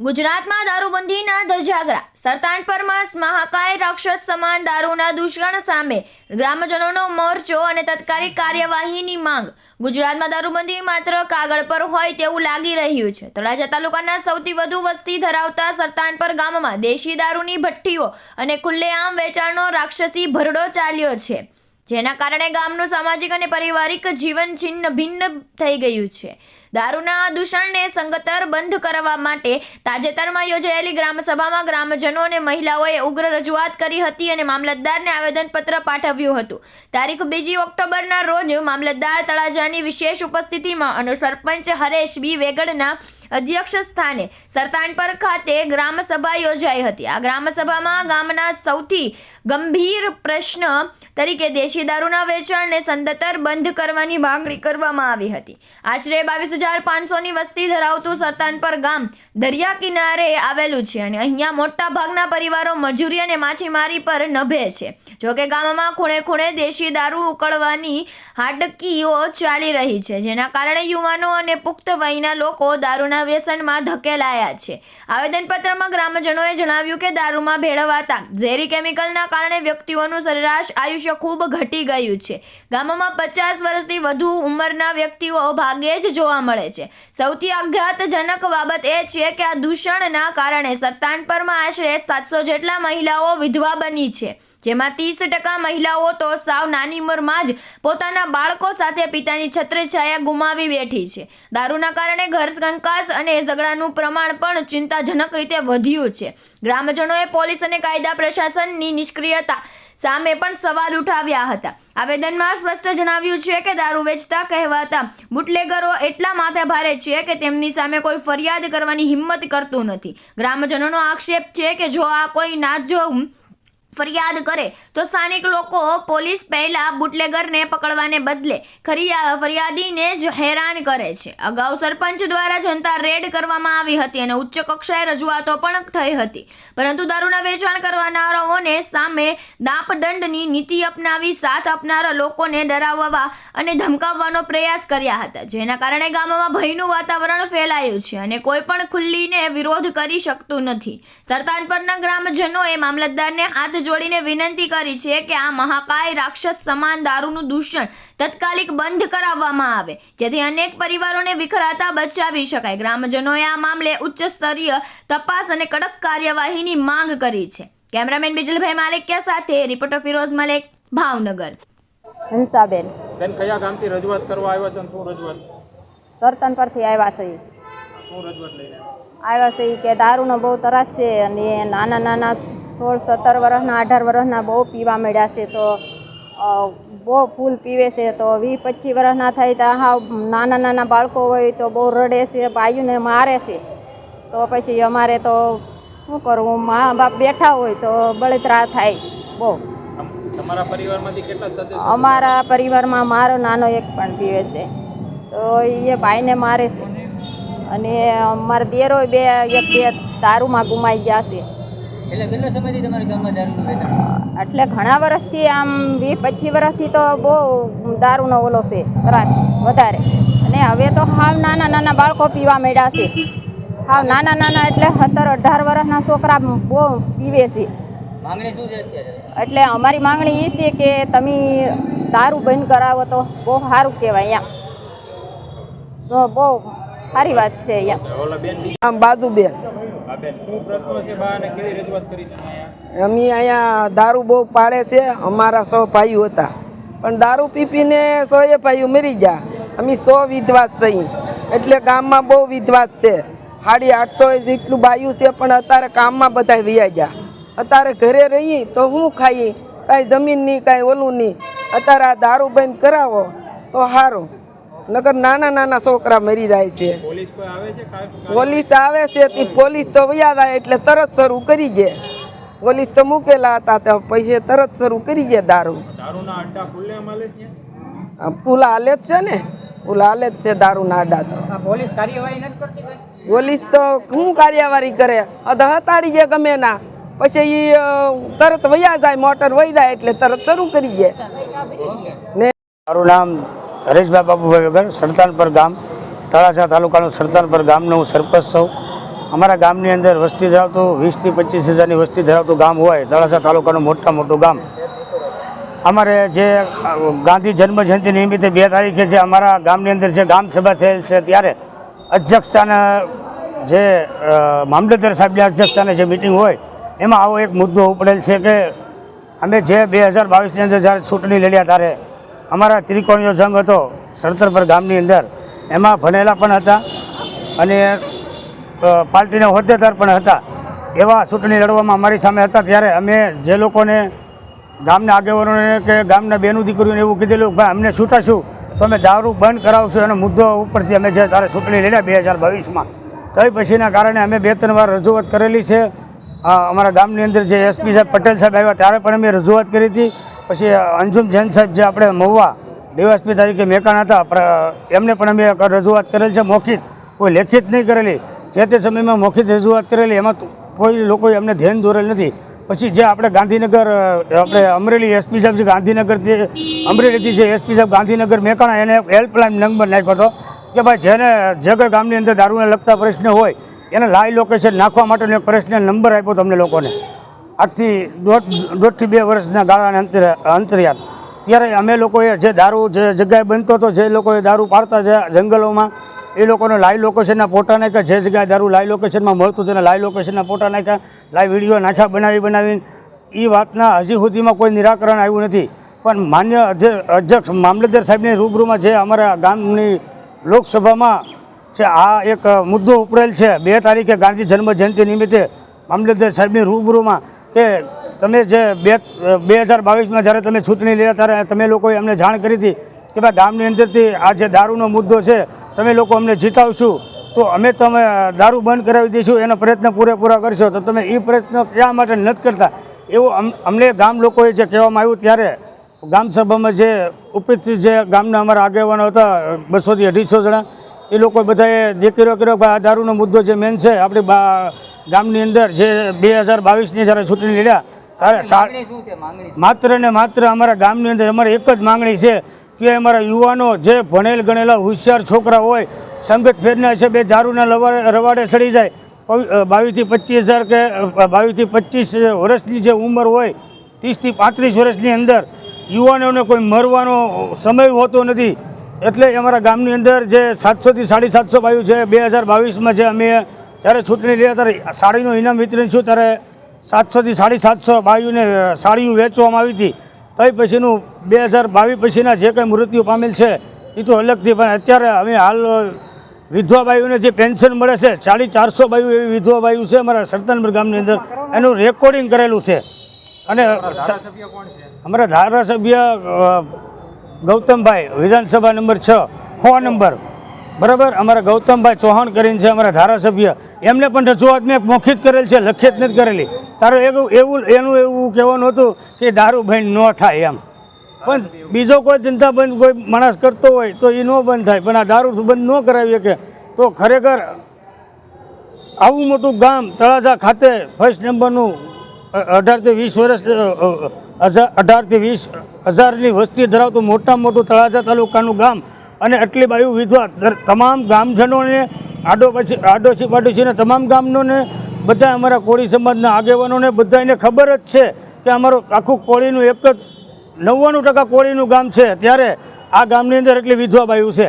ગુજરાતમાં દારૂબંધીના ધજાગરા. સરતાનપરમાં મહાકાય રાક્ષસ સમાન દારૂના દૂષણ સામે. ગ્રામજનોનો મોરચો અને તત્કાલિક કાર્યવાહીની માંગ. ગુજરાતમાં દારૂબંધી માત્ર કાગળ પર હોય તેવું લાગી રહ્યું છે. તળાજા તાલુકાના સૌથી વધુ વસ્તી ધરાવતા સરતાનપર ગામમાં દેશી દારૂની ભઠ્ઠીઓ અને ખુલ્લેઆમ વેચાણનો રાક્ષસી ભરડો ચાલ્યો છે. જેના કારણે ગામનું સામાજિક અને પારિવારિક જીવન છિન્ન ભિન્ન થઈ ગયું છે. દારૂના દૂષણને સંગતર બંધ કરવા માટે તાજેતરમાં યોજાયેલી ગ્રામસભામાં ગ્રામજનો અને મહિલાઓએ ઉગ્ર રજૂઆત કરી હતી અને મામલતદારને આવેદનપત્ર પાઠવ્યું હતું. તારીખ બીજી ઓક્ટોબરના રોજ મામલતદાર તળાજાની વિશેષ ઉપસ્થિતિમાં અને સરપંચ હરેશ બી વેગડના અધ્યક્ષ સ્થાને સરતાનપર ખાતે ગ્રામસભા યોજાઈ હતી. આ ગ્રામસભામાં ગામના સૌથી ગંભીર પ્રશ્ન તરીકે દેશી દારૂના વેચાણને સંદતર બંધ કરવાની માંગણી કરવામાં આવી હતી. આશરે બાવીસ હજાર પાંચસોની વસ્તી ધરાવતું સરતાનપર ગામ દરિયા કિનારે આવેલું છે અને અહીંયા મોટા ભાગના પરિવારો મજૂરી અને માછીમારી પર નભે છે. જોકે ગામમાં ખૂણે ખૂણે દેશી દારૂ ઉકળવાની હાડકીઓ ચાલી રહી છે, જેના કારણે યુવાનો અને પુખ્ત વયના લોકો દારૂના વ્યસનમાં ધકેલાયા છે. આવેદનપત્રમાં ગ્રામજનોએ જણાવ્યું કે દારૂમાં ભેળવાતા ઝેરી કેમિકલના કારણે વ્યક્તિઓનું સરેરાશ આયુષ્ય ખૂબ ઘટી ગયું છે. ગામમાં પચાસ વર્ષથી વધુ ઉંમરના વ્યક્તિઓ ભાગ્યે જ જોવા મળે છે. સૌથી આઘાતજનક બાબત એ છે કે આ દૂષણના કારણે સરતાનપરમાં આશરે સાતસો જેટલા મહિલાઓ વિધવા બની છે. જેમાં ત્રીસ ટકા મહિલાઓ તો સાવ નાની ઉંમરમાં જ પોતાના બાળકો સાથે પિતાની છત્રછાયા ગુમાવી બેઠી છે. દારૂના કારણે ઘર કંકાસ અને ઝઘડાનું પ્રમાણ પણ ચિંતાજનક રીતે વધ્યું છે. ગ્રામજનોએ પોલીસ અને કાયદા પ્રશાસનની નિષ્ક્રિયતા સામે પણ સવાલ ઉઠાવ્યા હતા. આવેદનમાં સ્પષ્ટ જણાવ્યું છે કે દારૂ વેચતા કહેવાતા બુટલેગરો એટલા માથે ભારે છે કે તેમની સામે કોઈ ફરિયાદ કરવાની હિંમત કરતું નથી. ગ્રામજનોનો આક્ષેપ છે કે જો આ કોઈ નાજો ફરિયાદ કરે તો સ્થાનિક લોકો પોલીસ પહેલા બુટલેગરને પકડવાને બદલે ફરિયાદીને જ હેરાન કરે છે. અગાઉ સરપંચ દ્વારા જનતા રેડ કરવામાં આવી હતી અને ઉચ્ચ કક્ષાએ રજૂઆતો પણ થઈ હતી. પરંતુ દારૂના વેચાણ કરવાનારાઓને સામે દાપદંડની નીતિ અપનાવી, સાથ આપનારા લોકોને ડરાવવા અને ધમકાવવાનો પ્રયાસ કર્યા હતા. જેના કારણે ગામમાં ભયનું વાતાવરણ ફેલાયું છે અને કોઈ પણ ખુલ્લીને વિરોધ કરી શકતું નથી. સરતાન પરના ગ્રામજનોએ મામલતદારને હાથ જોડીને વિનંતી કરી છે કે આ મહાકાય રાક્ષસ સમાન દારૂનું દૂષણ તત્કાલિક બંધ કરાવવામાં આવે જેથી અનેક પરિવારોને વિખરાતા બચાવી શકાય. ગ્રામજનોએ આ મામલે ઉચ્ચ સ્તરીય તપાસ અને કડક કાર્યવાહીની માંગ કરી છે. કેમેરામેન બિજલભાઈ માલિકિયા સાથે રિપોર્ટર ફિરોઝ મલેક ભાવનગર. હંસાબેન. બેન કયા ગામથી રજૂઆત કરવા આવ્યા છો શું રજૂઆત? સરતન પરથી આવ્યા છે. શું રજૂઆત લઈને? આવ્યા છે કે દારૂનો બહુ તરાસ છે અને નાના નાના સોળ સત્તર વર્ષના અઢાર વર્ષના બહુ પીવા મળ્યા છે તો બહુ ફૂલ પીવે છે તો વીસ પચીસ વર્ષના થાય તો હા નાના નાના બાળકો હોય તો બહુ રડે છે ભાઈઓને મારે છે. તો પછી અમારે તો શું કરવું મા બાપ બેઠા હોય તો બળતરા થાય બહુ. તમારા પરિવારમાંથી કેટલા અમારા પરિવારમાં મારો નાનો એક પણ પીવે છે. તો એ ભાઈને મારે છે. અને મારા દેરો બે એક બે દારૂમાં ગુમાઈ ગયા છે. એટલે કેટલા સમયથી તમારા ગામમાં દારૂનું વેચાણ એટલે ઘણા વર્ષથી આમ વીસ પચીસ વર્ષથી તો બહુ દારૂનો ઓલો છે ત્રાસ વધારે. અને હવે તો હાવ નાના નાના બાળકો પીવા માંડ્યા છે. હાવ નાના નાના એટલે સત્તર અઢાર વર્ષના છોકરા બહુ પીવે છે. એટલે અમારી માંગણી એ છે કે તમે દારૂ બંધ કરાવો તો બહુ સારું કહેવાય અહીંયા તો બહુ સારી વાત છે અહીંયા ઓલા આમ બાજુબેન. બેન અમે અહીંયા દારૂ બહુ પાડે છે, અમારા સો ભાઈઓ હતા. પણ દારૂ પી પીને સો એ ભાઈઓ મરી ગયા. અમે સો વિધવાસ છીએ એટલે ગામમાં બહુ વિધવાસ છે. સાડી આઠસો જેટલું બાયું છે, પણ અત્યારે કામમાં બધા વ્યાઈ ગયા. અત્યારે ઘરે રહીએ તો હું ખાઈએ કાંઈ જમીન નહીં કાંઈ ઓલું નહીં અત્યારે આ દારૂ બંધ કરાવો, તો સારું નકર નાના નાના છોકરા મરી જાય છે. પોલીસ આવે છે? પોલીસ તે પોલીસ તો વયા જાય એટલે તરત શરૂ કરી ગયા પોલીસ તો મૂકેલા હતા તો પૈસે તરત શરૂ કરી ગયા દારૂ. અડ્ડા પુલા હાલે જ છે ને? પુલા હાલે જ છે દારૂના આડા તો. પોલીસ કાર્યવાહી નથી કરતી પોલીસ તો શું કાર્યવાહી કરે? અધ હતાડી ગયા ગમે ના. પછી એ તરત વયા જાય મોટર વહી જાય એટલે તરત શરૂ કરી ગયા ને મારું નામ હરેશભાઈ બાપુભાઈ વગર સરતાનપર ગામ, તળાજા તાલુકાનું સરતાનપર ગામનો હું સરપંચ છું. અમારા ગામની અંદર વસ્તી ધરાવતું, વીસથી પચીસ હજારની વસ્તી ધરાવતું ગામ હોય, તળાજા તાલુકાનું મોટા મોટું ગામ. અમારે જે, ગાંધી જન્મ જયંતિ નિમિત્તે બે તારીખે જે અમારા ગામની અંદર જે ગામ સભા થયેલ છે ત્યારે અધ્યક્ષતાને જે મામલતદાર સાહેબની અધ્યક્ષતાને જે મિટિંગ હોય, એમાં આવો એક મુદ્દો ઉપડેલ છે કે અમે જે બે હજાર બાવીસની અંદર જ્યારે ચૂંટણી લડ્યા ત્યારે અમારા ત્રિકોણીયો સંઘ હતો સરતરપર ગામની અંદર. એમાં ભણેલા પણ હતા અને પાર્ટીના હોદ્દેદાર પણ હતા. એવા ચૂંટણી લડવામાં અમારી સામે હતા ત્યારે અમે જે લોકોને ગામના આગેવાનોને કે ગામના બેનું દીકરીઓને એવું કીધેલું ભાઈ, અમને છૂટાશું, તો અમે દારૂ બંધ કરાવશું. એનો મુદ્દો ઉપરથી અમે જે તારે ચૂંટણી લડ્યા બે હજાર બાવીસમાં. તો પછીના કારણે અમે બે ત્રણ વાર રજૂઆત કરેલી છે. અમારા ગામની અંદર જે એસપી સાહેબ પટેલ સાહેબ આવ્યા, ત્યારે પણ અમે રજૂઆત કરી હતી. પછી અંજુમ જૈન સાહેબ જે આપણે મહુવા ડીવાયસપી તરીકે મેકાણ હતા એમને પણ અમે રજૂઆત કરેલ છે મૌખિક. કોઈ લેખિત નહીં કરેલી. જે તે સમયમાં મૌખિક રજૂઆત કરેલી, એમાં કોઈ લોકોએ એમને ધ્યાન દોરેલ નથી. પછી જે આપણે ગાંધીનગર આપણે અમરેલી એસપી સાહેબ જે ગાંધીનગરથી અમરેલીથી જે એસપી સાહેબ ગાંધીનગર મેકાણા, એને હેલ્પલાઇન નંબર નાખ્યો હતો કે ભાઈ જેને જે કોઈ ગામની અંદર દારૂને લગતા પ્રશ્ન હોય, એને લાઈવ લોકેશન નાખવા માટેનો પર્સનલ નંબર આપ્યો તમને લોકોને. આજથી દોઢ દોઢથી બે વર્ષના ગાળાને અંતર અંતરિયાત. ત્યારે અમે લોકોએ જે દારૂ જે જગ્યાએ બનતો હતો, જે લોકોએ દારૂ પાડતા જે જંગલોમાં, એ લોકોને લાઈવ લોકેશનના ફોટા નાખ્યા. જે જગ્યાએ દારૂ લાઈવ લોકેશનમાં મળતું તેને લાઈવ લોકેશનના ફોટા નાખ્યા. લાઈવ વીડિયો નાખ્યા, બનાવી બનાવીને. એ વાતના હજી સુધીમાં કોઈ નિરાકરણ આવ્યું નથી. પણ માન્ય અધ્ય- અધ્યક્ષ મામલતદાર સાહેબની રૂબરૂમાં જે અમારા ગામની લોકસભામાં જે આ એક મુદ્દો ઉપરેલ છે, બે તારીખે ગાંધી જન્મ જયંતિ નિમિત્તે મામલતદાર સાહેબની રૂબરૂમાં કે તમે જે બે બે હજાર બાવીસમાં જ્યારે તમે ચૂંટણી લીધા ત્યારે તમે લોકોએ અમને જાણ કરી હતી કે ભાઈ ગામની અંદરથી આ જે દારૂનો મુદ્દો છે, તમે લોકો અમને જીતાવશું, તો અમે તમે દારૂ બંધ કરાવી દઈશું, એનો પ્રયત્ન પૂરેપૂરા કરશો. તો તમે એ પ્રયત્ન ક્યાં માટે નથી કરતા? એવું અમ- અમને ગામ લોકોએ જે કહેવામાં આવ્યું ત્યારે, ગામ જે ઉપસ્થિત જે ગામના અમારા આગેવાનો હતા, બસોથી અઢીસો જણા, એ લોકો બધાએ દેખીરો કર્યો કે આ દારૂનો મુદ્દો જે મેન છે, આપણી બા ગામની અંદર જે બે હજાર બાવીસની જ્યારે ચૂંટણી લડ્યા ત્યારે માત્ર ને માત્ર અમારા ગામની અંદર અમારે એક જ માંગણી છે કે અમારા યુવાનો જે ભણેલ ગણેલા હોશિયાર છોકરા હોય સંગત ફેરના છે બે દારૂના રવાડે ચડી જાય બાવીસથી પચીસ હજાર કે બાવીસથી પચીસ વર્ષની જે ઉંમર હોય ત્રીસથી પાંત્રીસ વર્ષની અંદર યુવાનોને કોઈ મરવાનો સમય હોતો નથી. એટલે અમારા ગામની અંદર જે સાતસોથી સાડી સાતસો બાયું છે બે હજાર બાવીસમાં જે અમે જ્યારે ચૂંટણી લીધા ત્યારે સાડીનું ઇનામ વિતરણ છું ત્યારે સાતસોથી સાડી સાતસો બાયુને સાડીઓ વેચવામાં આવી હતી. તઈ પછીનું બે હજાર બાવીસ પછીના જે કંઈ મૃત્યુ પામેલ છે એ તો અલગથી પણ અત્યારે અમે હાલ વિધવા બાયુને જે પેન્શન મળે છે સાડી ચારસો બાયુ એવી વિધવા બાયુ છે અમારા સરતાનપર ગામની અંદર. એનું રેકોર્ડિંગ કરેલું છે. અને અમારા ધારાસભ્ય ગૌતમભાઈ વિધાનસભા નંબર છ સો નંબર. બરાબર? અમારા ગૌતમભાઈ ચૌહાણ કરીને છે, અમારા ધારાસભ્ય. એમને પણ રજૂઆત મેં મૌખિત કરેલ છે, લખિત નથી કરેલી. તારું એવું એવું, એનું એવું કહેવાનું હતું કે દારૂ બંધ ન થાય એમ. પણ બીજો કોઈ ધંધા બંધ કોઈ માણસ કરતો હોય તો એ ન બંધ થાય. પણ આ દારૂ બંધ ન કરાવી શકે. તો ખરેખર આવું મોટું ગામ તળાજા ખાતે ફર્સ્ટ નંબરનું અઢારથી વીસ વર્ષ હજાર અઢારથી વીસ હજારની વસ્તી ધરાવતું મોટામાં મોટું તળાજા તાલુકાનું ગામ અને એટલી બાયુ વિધવા તમામ ગામજનોને, આડો પછી આડોશી પાડોશીને તમામ ગામનોને, બધા અમારા કોળી સમાજના આગેવાનોને બધાને ખબર જ છે કે અમારું આખું કોળીનું એક જ નવ્વાણું ટકા કોળીનું ગામ છે. ત્યારે આ ગામની અંદર એટલી વિધવા બાયુ છે.